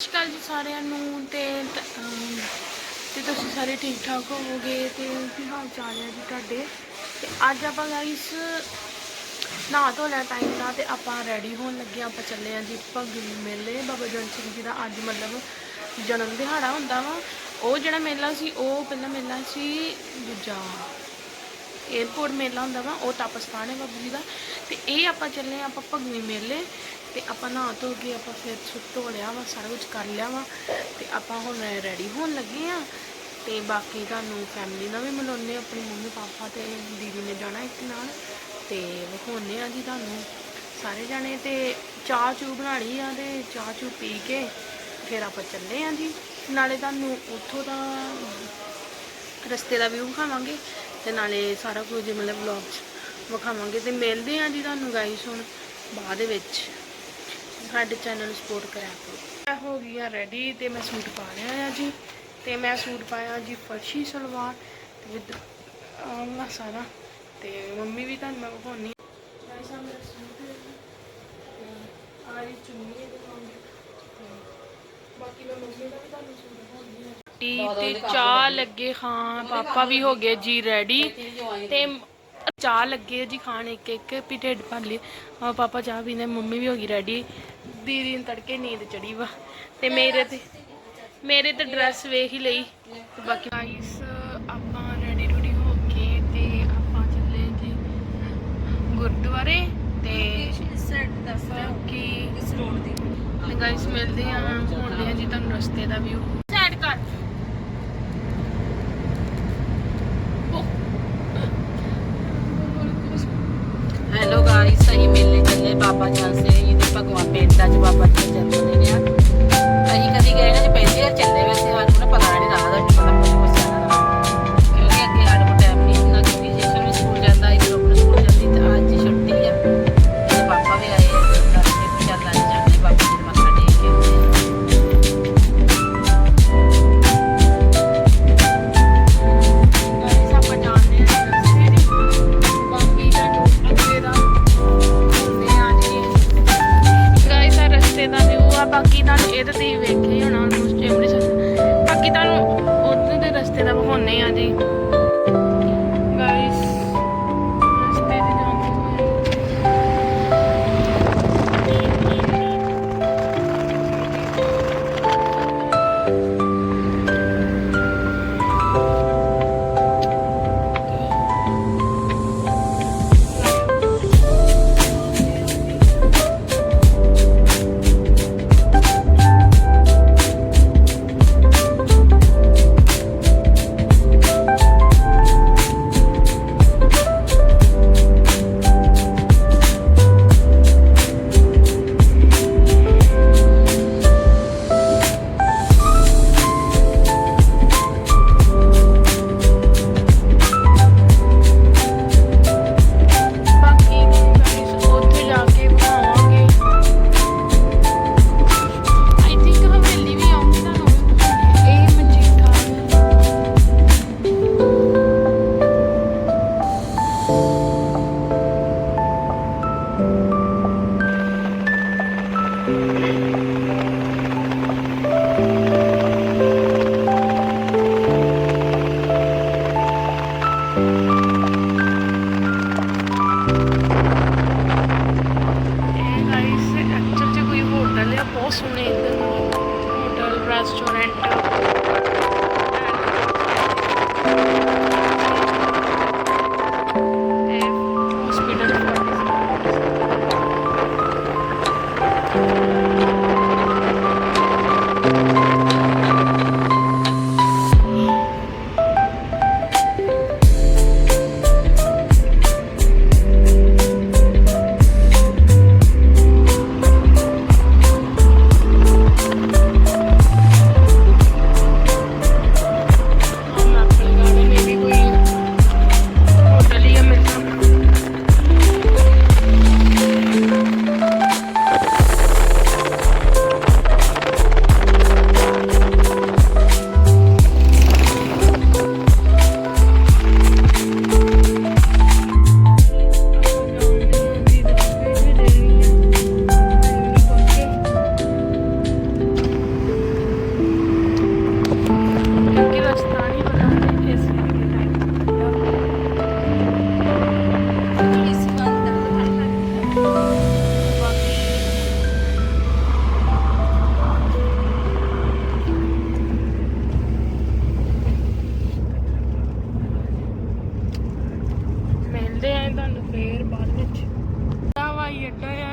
ਸ਼੍ਰੀ ਅਕਾਲ ਜੀ ਸਾਰਿਆਂ ਨੂੰ ਤੇ ਤੇ ਤੁਸੀਂ ਸਾਰੇ ਠੀਕ ਠਾਕ ਹੋਵੋਗੇ ਤੇ ਕੀ ਹਾਲ ਚਾਲ ਹੈ ਜੀ ਤੁਹਾਡੇ? ਤੇ ਅੱਜ ਆਪਾਂ ਗਾਇਸ ਨਹਾ ਧੋ ਲਿਆ ਟਾਈਮ ਨਾਲ ਤੇ ਆਪਾਂ ਰੈਡੀ ਹੋਣ ਲੱਗੇ ਹਾਂ। ਆਪਾਂ ਚੱਲੇ ਆਂ ਜੀ ਭੰਗੂ ਮੇਲੇ। ਬਾਬਾ ਜਨ ਸਿੰਘ ਜੀ ਦਾ ਅੱਜ ਮਤਲਬ ਜਨਮ ਦਿਹਾੜਾ ਹੁੰਦਾ ਵਾ। ਉਹ ਜਿਹੜਾ ਮੇਲਾ ਸੀ, ਉਹ ਪਹਿਲਾ ਮੇਲਾ ਸੀ ਦੂਜਾ ਏਅਰਪੋਰਟ ਮੇਲਾ ਹੁੰਦਾ ਵਾ ਉਹ ਤਪਸਥਾਨ ਹੈ ਬਾਬੂ ਜੀ ਦਾ। ਤੇ ਇਹ ਆਪਾਂ ਚੱਲੇ ਆਂ ਆਪਾਂ ਭਗਨੀ ਮੇਲੇ ਤੇ ਆਪਾਂ ਨਹਾ ਧੋ ਕੇ ਆਪਾਂ ਫਿਰ ਸੁੱਤ ਧੋ ਲਿਆ ਵਾ ਸਾਰਾ ਕੁਝ ਕਰ ਲਿਆ ਵਾ ਤੇ ਆਪਾਂ ਹੁਣ ਰੈਡੀ ਹੋਣ ਲੱਗੇ ਆ। ਤੇ ਬਾਕੀ ਤੁਹਾਨੂੰ ਫੈਮਿਲੀ ਨਾਲ ਵੀ ਮਿਲਾਉਂਦੇ ਹਾਂ, ਆਪਣੀ ਮੰਮੀ ਪਾਪਾ ਤੇ ਦੀਦੀ ਨੇ ਜਾਣਾ ਇੱਕ ਨਾਲ। ਤੇ ਵਿਖਾਉਂਦੇ ਆ ਜੀ ਤੁਹਾਨੂੰ ਸਾਰੇ ਜਾਣੇ ਤੇ ਚਾਹ ਚੂ ਬਣਾ ਲਈ ਆ ਤੇ ਚਾਹ ਚੂ ਪੀ ਕੇ ਫਿਰ ਆਪਾਂ ਚੱਲੇ ਆ ਜੀ। ਨਾਲੇ ਤੁਹਾਨੂੰ ਉੱਥੋਂ ਦਾ ਰਸਤੇ ਦਾ ਵਿਊ ਵਿਖਾਵਾਂਗੇ। ਤੇ ਨਾਲੇ ਸਾਰਾ ਕੁਝ ਮਤਲਬ ਵਲੌਗ 'ਚ ਵਿਖਾਵਾਂਗੇ ਤੇ ਮਿਲਦੇ ਆਂ ਜੀ ਤੁਹਾਨੂੰ ਗਾਈਸ ਹੁਣ ਬਾਅਦ ਵਿੱਚ। ਸਾਡੇ ਚੈਨਲ ਨੂੰ ਸਪੋਰਟ ਕਰਿਆ ਕਰੋ। ਹੋ ਗਈ ਆ ਰੈਡੀ ਤੇ ਮੈਂ ਸੂਟ ਪਾ ਲਿਆ ਆ ਜੀ। ਤੇ ਮੈਂ ਸੂਟ ਪਾਇਆ ਜੀ ਫਰਸ਼ੀ ਸਲਵਾਰ ਤੇ ਵਿਦ ਆਹ ਸਾਰਾ। ਤੇ ਮੰਮੀ ਵੀ ਤੁਹਾਨੂੰ ਮੈਂ ਵਿਖਾਉਣੀ ਗਾਈਸ ਆ ਮੇਰਾ ਸੂਟ ਹੈ ਜੀ। ਚੁੰਨੀ ਹੈ ਬਾਕੀ ਮੈਂ ਮੰਮੀ ਦਾ ਵੀ ਤੁਹਾਨੂੰ ਸੂਟ ਦਿਖਾਉਂਦੀ ਹਾਂ। ਟੀ ਤੇ ਚਾਹ ਲੱਗੇ ਖਾਂ ਪਾਪਾ ਵੀ ਹੋ ਗਏ ਜੀ ਰੈਡੀ ਤੇ ਚਾਹ ਲੱਗੇ ਜੀ ਖਾਣ ਇੱਕ ਇੱਕ ਵੀ ਢਿੱਡ ਭਰ ਲਈ ਆ ਪਾਪਾ ਚਾਹ ਪੀਂਦੇ ਮੰਮੀ ਵੀ ਹੋ ਗਈ ਰੈਡੀ ਦੀਦੀ ਨੂੰ ਤੜਕੇ ਨੀਂਦ ਚੜੀ ਵਾ। ਤੇ ਮੇਰੇ ਤੇ ਮੇਰੇ ਤੇ ਡਰੈਸ ਵੇਖ ਹੀ ਲਈ। ਤੇ ਬਾਕੀ ਗਾਈਸ ਆਪਾਂ ਰੈਡੀ ਰੂਡੀ ਹੋ ਕੇ ਤੇ ਆਪਾਂ ਚੱਲੇ ਜੀ ਗੁਰਦੁਆਰੇ ਤੇ ਬਾਕੀ ਤੇ ਗਾਈਸ ਮਿਲਦੇ ਆ ਆ ਜੀ ਤੁਹਾਨੂੰ ਰਸਤੇ ਦਾ ਵਿਊ ਸੈਟ ਕਰ।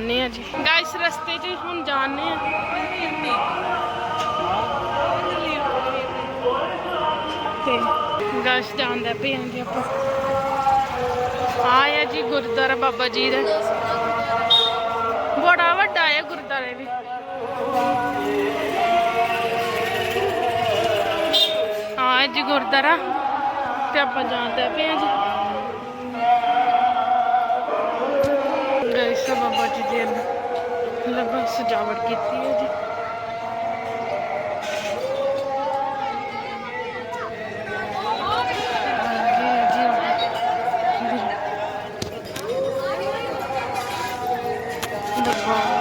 ਜਾਣੇ ਆ ਜੀ। ਗਾਇਸ ਰਸਤੇ 'ਚ ਹੁਣ ਜਾਣੇ ਆ। ਗਾਇਸ ਜਾਂਦਾ ਪਏ ਆਂ ਜੀ ਆਪਾਂ। ਆਇਆ ਜੀ ਗੁਰਦੁਆਰਾ ਬਾਬਾ ਜੀ ਦਾ। ਬੜਾ ਵੱਡਾ ਹੈ ਗੁਰਦੁਆਰੇ ਵੀ। ਆ ਜੀ ਗੁਰਦੁਆਰਾ। ਤੇ ਆਪਾਂ ਜਾਣਦੇ ਪਏ ਆਂ ਜੀ। ਬਾਬਾ ਜੀ ਦੇ ਲਗਭਗ ਸਜਾਵਟ ਕੀਤੀ ਹੈ ਜੀ। Oh.